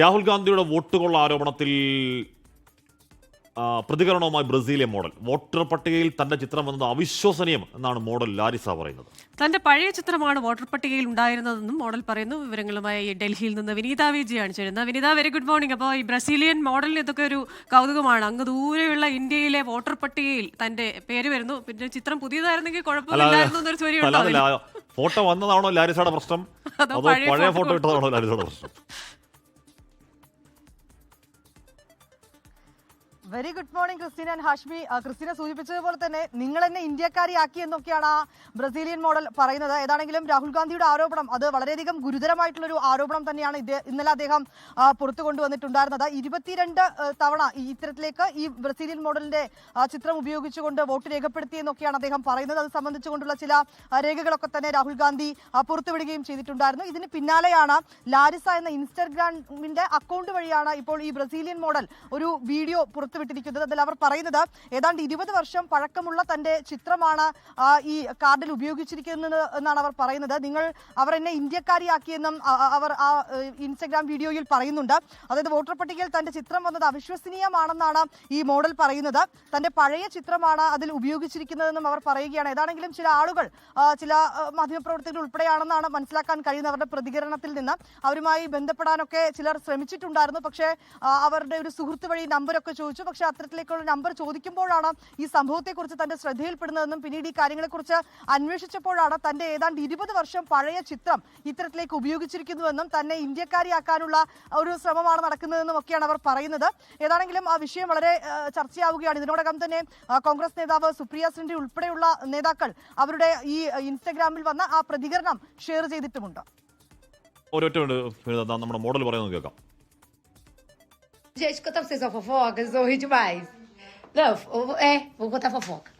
രാഹുൽ ഗാന്ധിയുടെ വോട്ടുകൊള്ള ആരോപണത്തിൽ പ്രതികരണവുമായി ബ്രസീലിയൻ മോഡൽ. വോട്ടർ പട്ടികയിൽ തന്റെ ചിത്രം വന്നത് അവിശ്വസനീയം എന്നാണ് മോഡൽ ലാരിസ പറയുന്നത്. തന്റെ പഴയ ചിത്രമാണ് വോട്ടർ പട്ടികയിൽ ഉണ്ടായിരുന്നതെന്നും മോഡൽ പറയുന്നു. വിവരങ്ങളുമായി ഡൽഹിയിൽ നിന്ന് വിനീത വിജയാണ് ചേരുന്നത്. വിനീത വെരി ഗുഡ് മോർണിംഗ് അപ്പോൾ ഈ ബ്രസീലിയൻ മോഡലിന് ഇതൊക്കെ ഒരു കൗതുകമാണ്. അങ്ങ് ദൂരെയുള്ള ഇന്ത്യയിലെ വോട്ടർ പട്ടികയിൽ തന്റെ പേര് വരുന്നു. പിന്നെ ചിത്രം പുതിയതായിരുന്നെങ്കിൽ കുഴപ്പമില്ലായിരുന്നു എന്നൊരു ചോദ്യം ഫോട്ടോ വന്നതാണോ ലാരിസയുടെ പ്രശ്നം? അതോ പഴയ ഫോട്ടോ ഇട്ടതാണോ ലാരിസയുടെ പ്രശ്നം? Very good morning Christina and Hashmi Christina സൂചിപ്പിച്ചതുപോലെ തന്നെ നിങ്ങൾ എന്നെ ഇന്ത്യക്കാരിയാക്കി എന്നൊക്കെയാണ് ആ ബ്രസീലിയൻ മോഡൽ പറയുന്നത്. ഏതാണെങ്കിലും രാഹുൽ ഗാന്ധിയുടെ ആരോപണം അത് വളരെയധികം ഗുരുതരമായിട്ടുള്ള ഒരു ആരോപണം തന്നെയാണ് ഇന്നലെ അദ്ദേഹം പുറത്തു കൊണ്ടുവന്നിട്ടുണ്ടായിരുന്നത്. ഇരുപത്തിരണ്ട് തവണ ഇത്തരത്തിലേക്ക് ഈ ബ്രസീലിയൻ മോഡലിന്റെ ചിത്രം ഉപയോഗിച്ചുകൊണ്ട് വോട്ട് രേഖപ്പെടുത്തി എന്നൊക്കെയാണ് അദ്ദേഹം പറയുന്നത്. അത് സംബന്ധിച്ചുകൊണ്ടുള്ള ചില രേഖകളൊക്കെ തന്നെ രാഹുൽ ഗാന്ധി പുറത്തുവിടുകയും ചെയ്തിട്ടുണ്ടായിരുന്നു. ഇതിന് പിന്നാലെയാണ് ലാരിസ എന്ന ഇൻസ്റ്റഗ്രാമിന്റെ അക്കൗണ്ട് വഴിയാണ് ഇപ്പോൾ ഈ ബ്രസീലിയൻ മോഡൽ ഒരു വീഡിയോ പുറത്തുവിട്ടിരിക്കുന്നത് അതിൽ അവർ പറയുന്നത്. ഏതാണ്ട് ഇരുപത് വർഷം പഴക്കമുള്ള തന്റെ ചിത്രമാണ് ഈ കാർഡിൽ ഉപയോഗിച്ചിരിക്കുന്നത് എന്നാണ് അവർ പറയുന്നത്. നിങ്ങൾ അവർ എന്നെ ഇന്ത്യക്കാരിയാക്കിയെന്നും അവർ ആ ഇൻസ്റ്റഗ്രാം വീഡിയോയിൽ പറയുന്നുണ്ട്. അതായത് വോട്ടർ പട്ടികയിൽ തന്റെ ചിത്രം വന്നത് അവിശ്വസനീയമാണെന്നാണ് ഈ മോഡൽ പറയുന്നത്. തന്റെ പഴയ ചിത്രമാണ് അതിൽ ഉപയോഗിച്ചിരിക്കുന്നതെന്നും അവർ പറയുകയാണ്. ഏതാണെങ്കിലും ചില ആളുകൾ ചില മാധ്യമപ്രവർത്തകർ ഉൾപ്പെടെയാണെന്നാണ് മനസ്സിലാക്കാൻ കഴിയുന്നത്. അവരുടെ പ്രതികരണത്തിൽ നിന്ന് അവരുമായി ബന്ധപ്പെടാനൊക്കെ ചിലർ ശ്രമിച്ചിട്ടുണ്ടായിരുന്നു. പക്ഷേ അവരുടെ ഒരു സുഹൃത്ത് വഴി നമ്പരൊക്കെ ചോദിച്ചു പക്ഷേ അത്തരത്തിലേക്കുള്ള നമ്പർ ചോദിക്കുമ്പോഴാണ് ഈ സംഭവത്തെക്കുറിച്ച് തന്റെ ശ്രദ്ധയിൽപ്പെടുന്നതെന്നും പിന്നീട് ഈ കാര്യങ്ങളെക്കുറിച്ച് അന്വേഷിച്ചപ്പോഴാണ് തന്റെ ഏതാണ്ട് ഇരുപത് വർഷം പഴയ ചിത്രം ഇത്തരത്തിലേക്ക് ഉപയോഗിച്ചിരിക്കുന്നുവെന്നും തന്നെ ഇന്ത്യക്കാരിയാക്കാനുള്ള ഒരു ശ്രമമാണ് നടക്കുന്നതെന്നും ഒക്കെയാണ് അവർ പറയുന്നത്. ഏതാണെങ്കിലും ആ വിഷയം വളരെ ചർച്ചയാവുകയാണ്. ഇതിനോടകം തന്നെ കോൺഗ്രസ് നേതാവ് സുപ്രിയ സിൻഡി ഉൾപ്പെടെയുള്ള നേതാക്കൾ അവരുടെ ഈ ഇൻസ്റ്റഗ്രാമിൽ വന്ന ആ പ്രതികരണം ഷെയർ ചെയ്തിട്ടുമുണ്ട്. ഒരൊറ്റ നമ്മുടെ മോഡൽ പറയുന്നത് കേൾക്കാം. Gente, contar pra vocês uma fofoca, vocês vão rir demais. Não, eu é, vou contar fofoca.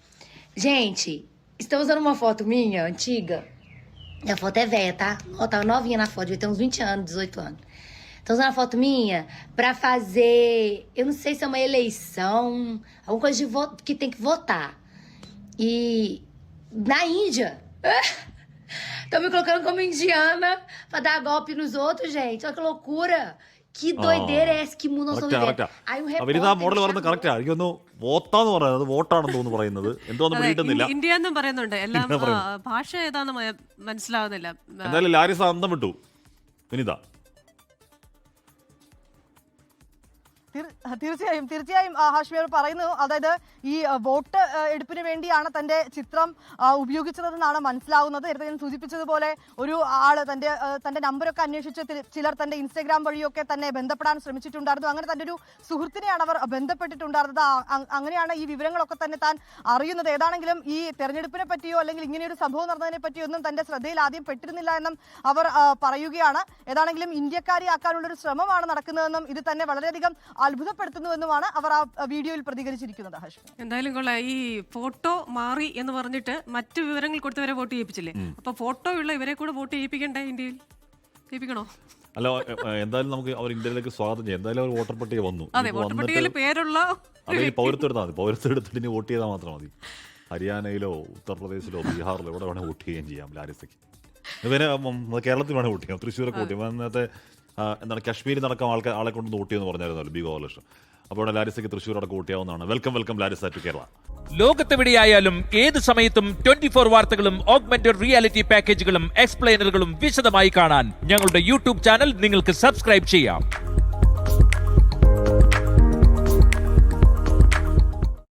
Gente, estão usando uma foto minha, antiga. E a foto é velha, tá? Ó, tava novinha na foto, devia ter uns 20 anos, 18 anos. Estão usando a foto minha pra fazer. Eu não sei se é uma eleição, alguma coisa de vo- que tem que votar. E na Índia. Estão me colocando como indiana pra dar golpe nos outros, gente. Olha que loucura. Que doideira é essa? Que mundo nós estamos Aí um model പറയുന്നത്. കറക്റ്റാ എനിക്കൊന്ന് വോട്ടാന്ന് പറയുന്നത് അത് വോട്ടാണെന്ന് തോന്നുന്നു പറയുന്നത്. എന്തോന്ന് അതെ, പിടിയിട്ടുന്നില്ല in- India എന്നും പറയുന്നുണ്ട്. എല്ലാം ഇന്ത്യ ആ, ഭാഷ ഏതാന്ന് മ- മനസ്സിലാവുന്നില്ല. എന്തായാലും ലാരിസ അന്തം വിട്ടു. വിനിത. തീർച്ചയായും തീർച്ചയായും ആ, ഹാഷ്മി അവർ പറയുന്നു. അതായത് ഈ വോട്ട് എടുപ്പിന് വേണ്ടിയാണ് തന്റെ ചിത്രം ഉപയോഗിച്ചതെന്നാണ് മനസ്സിലാവുന്നത്. നേരത്തെ ഞാൻ സൂചിപ്പിച്ചതുപോലെ ഒരു ആൾ തന്റെ തന്റെ നമ്പരൊക്കെ അന്വേഷിച്ച് ചിലർ തന്റെ ഇൻസ്റ്റാഗ്രാം വഴിയൊക്കെ തന്നെ ബന്ധപ്പെടാൻ ശ്രമിച്ചിട്ടുണ്ടായിരുന്നു. അങ്ങനെ തന്റെ ഒരു സുഹൃത്തിനെയാണ് അവർ ബന്ധപ്പെട്ടിട്ടുണ്ടായിരുന്നത്. അങ്ങനെയാണ് ഈ വിവരങ്ങളൊക്കെ തന്നെ താൻ അറിയുന്നത്. ഏതാണെങ്കിലും ഈ തെരഞ്ഞെടുപ്പിനെ പറ്റിയോ അല്ലെങ്കിൽ ഇങ്ങനെയൊരു സംഭവം നടന്നതിനെ പറ്റിയോ ഒന്നും തന്റെ ശ്രദ്ധയിൽ ആദ്യം പെട്ടിരുന്നില്ല എന്നും അവർ പറയുകയാണ്. ഏതാണെങ്കിലും ഇന്ത്യക്കാരിയാക്കാനുള്ള ഒരു ശ്രമമാണ് നടക്കുന്നതെന്നും ഇത് തന്നെ വളരെയധികം അത്ഭുതപ്പെടുത്തുന്നുവെന്നുമാണ് അവർ ആ വീഡിയോയിൽ പ്രതികരിച്ചിരിക്കുന്നത് ഹാഷ്മി എന്തായാലും കൊള്ളാം. ഈ ഫോട്ടോ മാറി എന്ന് പറഞ്ഞിട്ട് മറ്റു വിവരങ്ങൾ കൊടുത്തവരെ വോട്ട് ചെയ്യിപ്പിച്ചില്ലേ? അപ്പൊ ഫോട്ടോ ഉള്ള ഇവരെ കൂടെ വോട്ട് ചെയ്യിപ്പിക്കണ്ടേ ഇന്ത്യയിൽ? ചെയ്യിപ്പിക്കണോ? അല്ല എന്തായാലും നമുക്ക് അവർ ഇന്ത്യയിലേക്ക് സ്വാഗതം ചെയ്യാം. എന്തായാലും അവർ വോട്ടർ പട്ടിക വന്നു. വന്നിട്ട് പേരുള്ള അല്ലെങ്കിൽ പൗരത്വം എടുത്താൽ മതി. പൗരത്വം എടുത്തിട്ട് ഇനി വോട്ട് ചെയ്താൽ മാത്രം മതി. ഹരിയാനയിലോ ഉത്തർപ്രദേശിലോ ബീഹാറിലോ എവിടെ വേണേൽ വോട്ട് ചെയ്യുകയും ചെയ്യാം ലാരിസയ്ക്ക്. പിന്നെ കേരളത്തിൽ വേണേൽ വോട്ട് ചെയ്യാം. തൃശ്ശൂരൊക്കെ വോട്ട് ചെയ്യാം. അന്നത്തെ എന്താണ് കശ്മീരിൽ നടക്കാൻ ആൾക്കാർ ആളെ കൊണ്ട് വോട്ട് ചെയ്യുമെന്ന് പറഞ്ഞായിരുന്നല്ലോ ബി ഗോപാലകൃഷ്ണൻ. അപ്പോൾ ലാരിസയ്ക്ക് തൃശ്ശൂർ അടക്കം ചെയ്യാവുന്നതാണ് welcome welcome Larissa to Kerala. ലോകത്തെവിടെയായാലും ഏത് സമയത്തും ട്വന്റി ഫോർ വാർത്തകളും ഓഗ്മെന്റഡ് റിയാലിറ്റി പാക്കേജുകളും എക്സ്പ്ലെയിനറുകളും വിശദമായി കാണാൻ ഞങ്ങളുടെ യൂട്യൂബ് ചാനൽ നിങ്ങൾക്ക് സബ്സ്ക്രൈബ് ചെയ്യാം.